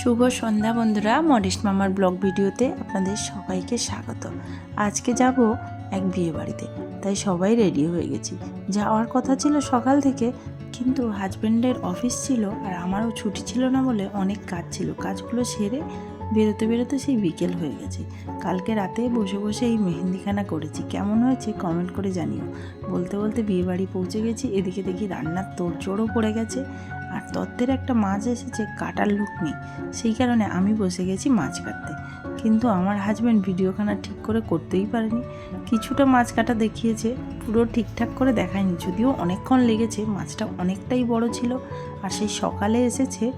শুভ সন্ধ্যা বন্ধুরা, মডেস্ট মামার ব্লগ ভিডিওতে আপনাদের সবাইকে স্বাগত। আজকে যাব এক বিয়ে বাড়িতে, তাই সবাই রেডি হয়ে গেছি। যাওয়ার কথা ছিল সকাল থেকে, কিন্তু হাজব্যান্ডের অফিস ছিল আর আমারও ছুটি ছিল না বলে অনেক কাজ ছিল। কাজগুলো সেরে বেরোতে বেরোতে সেই বিকেল হয়ে গেছে। কালকে রাতে বসে বসে এই মেহেন্দিখানা করেছি। কেমন হয়েছে কমেন্ট করে জানিও। বলতে বলতে বিয়ে বাড়ি পৌঁছে গেছি, এদিকে দেখি রান্নার তোড়জোড়ও পড়ে গেছে। আর তত্ত্বের একটা মাছ এসেছে, কাটার লুক নেই সেই কারণে আমি বসে গেছি মাছ কাটতে। কিন্তু আমার হাজব্যান্ড ভিডিওখানা ঠিক করে করতেই পারেনি। কিছুটা মাছ কাটা দেখিয়েছে, পুরো ঠিকঠাক করে দেখায়নি। যদিও অনেকক্ষণ লেগেছে, মাছটা অনেকটাই বড় ছিল। আর সেই সকালে এসেছে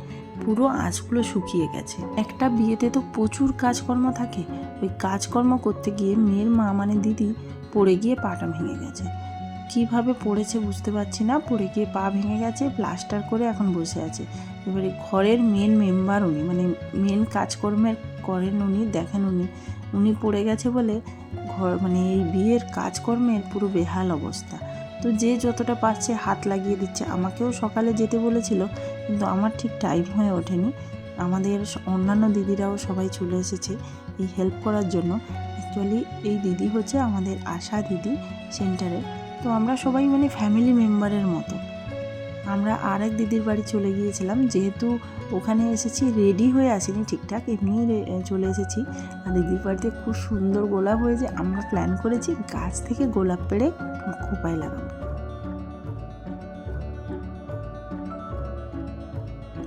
পুরো আঁচগুলো শুকিয়ে গেছে। একটা বিয়েতে তো প্রচুর কাজকর্ম থাকে। ওই কাজকর্ম করতে গিয়ে মেয়ের মা মানে দিদি পড়ে গিয়ে পাটা ভেঙে গেছে। কীভাবে পড়েছে বুঝতে পারছি না। পড়ে গিয়ে পা ভেঙে গেছে প্লাস্টার করে এখন বসে আছে। এবারে ঘরের মেন মেম্বার উনি মানে মেন কাজকর্মের করেন উনি, দেখেন উনি। উনি পড়ে গেছে বলে ঘর মানে এই বিয়ের কাজকর্মের পুরো বেহাল অবস্থা। তো যে যতটা পারছে হাত লাগিয়ে দিচ্ছে। আমাকেও সকালে যেতে বলেছিল, কিন্তু আমার ঠিক টাইম হয়ে ওঠেনি। আমাদের অন্যান্য দিদিরাও সবাই চলে এসেছে এই হেল্প করার জন্য। অ্যাকচুয়ালি এই দিদি হচ্ছে আমাদের আশা দিদি সেন্টারে তো আমরা সবাই মানে ফ্যামিলি মেম্বারের মতো। আমরা আর এক দিদির বাড়ি চলে গিয়েছিলাম, যেহেতু ওখানে এসেছি রেডি হয়ে আসিনি ঠিকঠাক, এমনিই চলে এসেছি। আর দিদির বাড়িতে খুব সুন্দর গোলাপ হয়েছে, আমরা প্ল্যান করেছি গাছ থেকে গোলাপ পেড়ে খোপায় লাগাবো।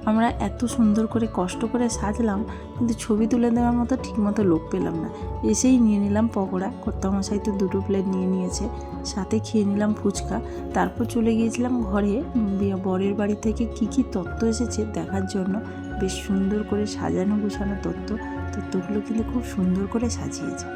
আমরা এত সুন্দর করে কষ্ট করে সাজলাম, কিন্তু ছবি তুলে দেওয়ার মতো ঠিকমতো লোক পেলাম না। এসেই নিয়ে নিলাম পকোড়া, কর্তামশাই তো দুটো প্লেট নিয়ে নিয়েছে। সাথে খেয়ে নিলাম ফুচকা। তারপর চলে গিয়েছিলাম ঘরে। বরের বাড়ি থেকে কি কি তত্ত্ব এসেছে দেখার জন্য। বেশ সুন্দর করে সাজানো গোছানো তত্ত্ব। তত্ত্বগুলো কিন্তু খুব সুন্দর করে সাজিয়েছে।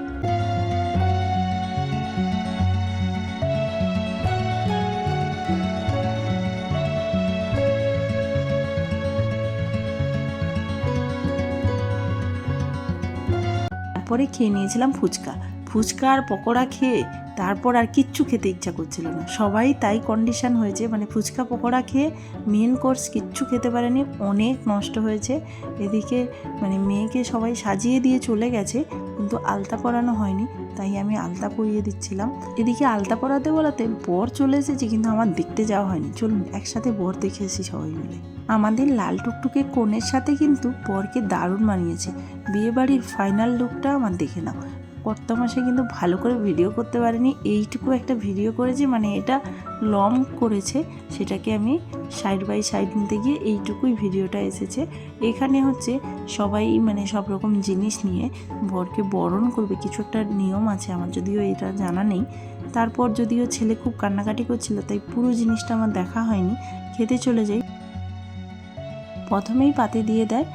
তারপরে খেয়ে নিয়েছিলাম ফুচকা। ফুচকা আর পকোড়া খেয়ে তারপর আর কিচ্ছু খেতে ইচ্ছা করছিল না। সবাই তাই কন্ডিশন হয়েছে মানে ফুচকা পকোড়া খেয়ে মেন কোর্স কিচ্ছু খেতে পারেনি, অনেক নষ্ট হয়েছে। এদিকে মানে মেয়েকে সবাই সাজিয়ে দিয়ে চলে গেছে, কিন্তু আলতা পরানো হয়নি, তাই আমি আলতা পরিয়ে দিচ্ছিলাম। এদিকে আলতা পরাতে বলাতে বর চলে এসেছে, কিন্তু আমার দেখতে যাওয়া হয়নি। চলুন, একসাথে বর দেখে এসি সবাই মিলে। আমাদের লাল টুকটুকে কোণের সাথে কিন্তু বরকে দারুণ মানিয়েছে। বিয়েবাড়ির ফাইনাল লুকটা আমার দেখে নাও। কর্তামশাই কিন্তু ভালো করে ভিডিও করতে পারেনি। এইটুকু একটা ভিডিও করেছি মানে এটা লং করেছে। সেটাকে আমি সাইড বাই সাইড নিতে গিয়ে এইটুকুই ভিডিওটা এসেছে। এখানে হচ্ছে সবাই মানে সব রকম জিনিস নিয়ে বরকে বরণ করবে। কিছু একটা নিয়ম আছে আমার, যদিও এটা জানা নেই। তারপর যদিও ছেলে খুব কান্নাকাটি করছিল, তাই পুরো জিনিসটা আমার দেখা হয়নি। খেতে চলে যাই। প্রথমেই পাতে দিয়ে দেয়।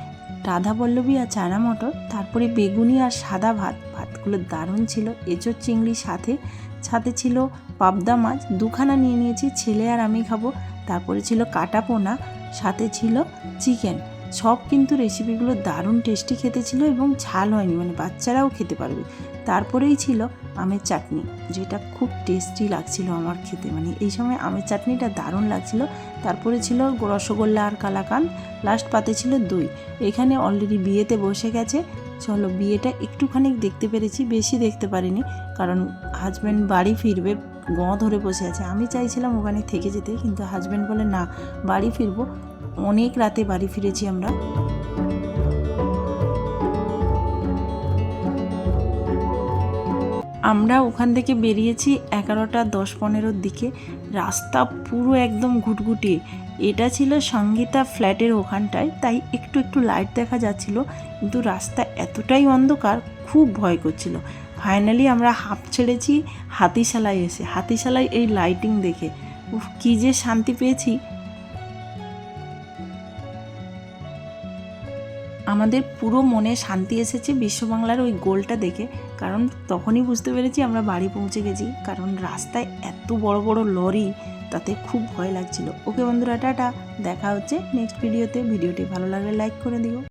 রাধা পল্লবী আর চানা মটর তারপরে বেগুনি আর সাদা ভাত। ভাতগুলো দারুণ ছিল। এঁচোর চিংড়ি সাথে সাথে ছিল পাবদা মাছ। দুখানা নিয়ে নিয়েছি, ছেলে আর আমি খাব। তারপরে ছিল কাটা পোনা সাথে ছিল চিকেন। সব কিন্তু রেসিপিগুলো দারুণ টেস্টি খেতে ছিল এবং ঝাল হয়নি মানে বাচ্চারাও খেতে পারবে। তারপরেই ছিল আমের চাটনি, যেটা খুব টেস্টি লাগছিল আমার খেতে। মানে এই সময় আমের চাটনিটা দারুণ লাগছিল। তারপরে ছিল রসগোল্লা আর কালাকান লাস্ট পাতে ছিল দই। এখানে অলরেডি বিয়েতে বসে গেছে। চলো বিয়েটা একটুখানি দেখতে পেরেছি, বেশি দেখতে পারিনি, কারণ হাজব্যান্ড বাড়ি ফিরবে, গ ধরে বসে আছে। আমি চাইছিলাম ওখানে থেকে যেতে, কিন্তু হাজব্যান্ড বলে না, বাড়ি ফিরবো। অনেক রাতে বাড়ি ফিরেছি আমরা। আমরা ওখান থেকে বেরিয়েছি এগারোটা দশ পনেরোর দিকে। রাস্তা পুরো একদম ঘুটঘুটে। এটা ছিল সঙ্গীতা ফ্ল্যাটের ওখানটায়, তাই একটু একটু লাইট দেখা যাচ্ছিল, কিন্তু রাস্তা এতটাই অন্ধকার, খুব ভয় করছিল। ফাইনালি আমরা হাঁপ ছেড়েছি হাতিশালায় এসে, হাতিশালায় এই লাইটিং দেখে। উফ, কী যে শান্তি পেয়েছি। আমাদের পুরো মনে শান্তি এসেছে বিশ্ববাংলার ওই গোলটা দেখে। কারণ তখনই বুঝতে পেরেছি আমরা বাড়ি পৌঁছে গেছি। কারণ রাস্তায় এত বড় বড় লরি, তাতে খুব ভয় লাগছিল। ওকে বন্ধুরা, টাটা। দেখা হচ্ছে নেক্সট ভিডিওতে ভিডিওটি ভালো লাগলে লাইক করে দিও।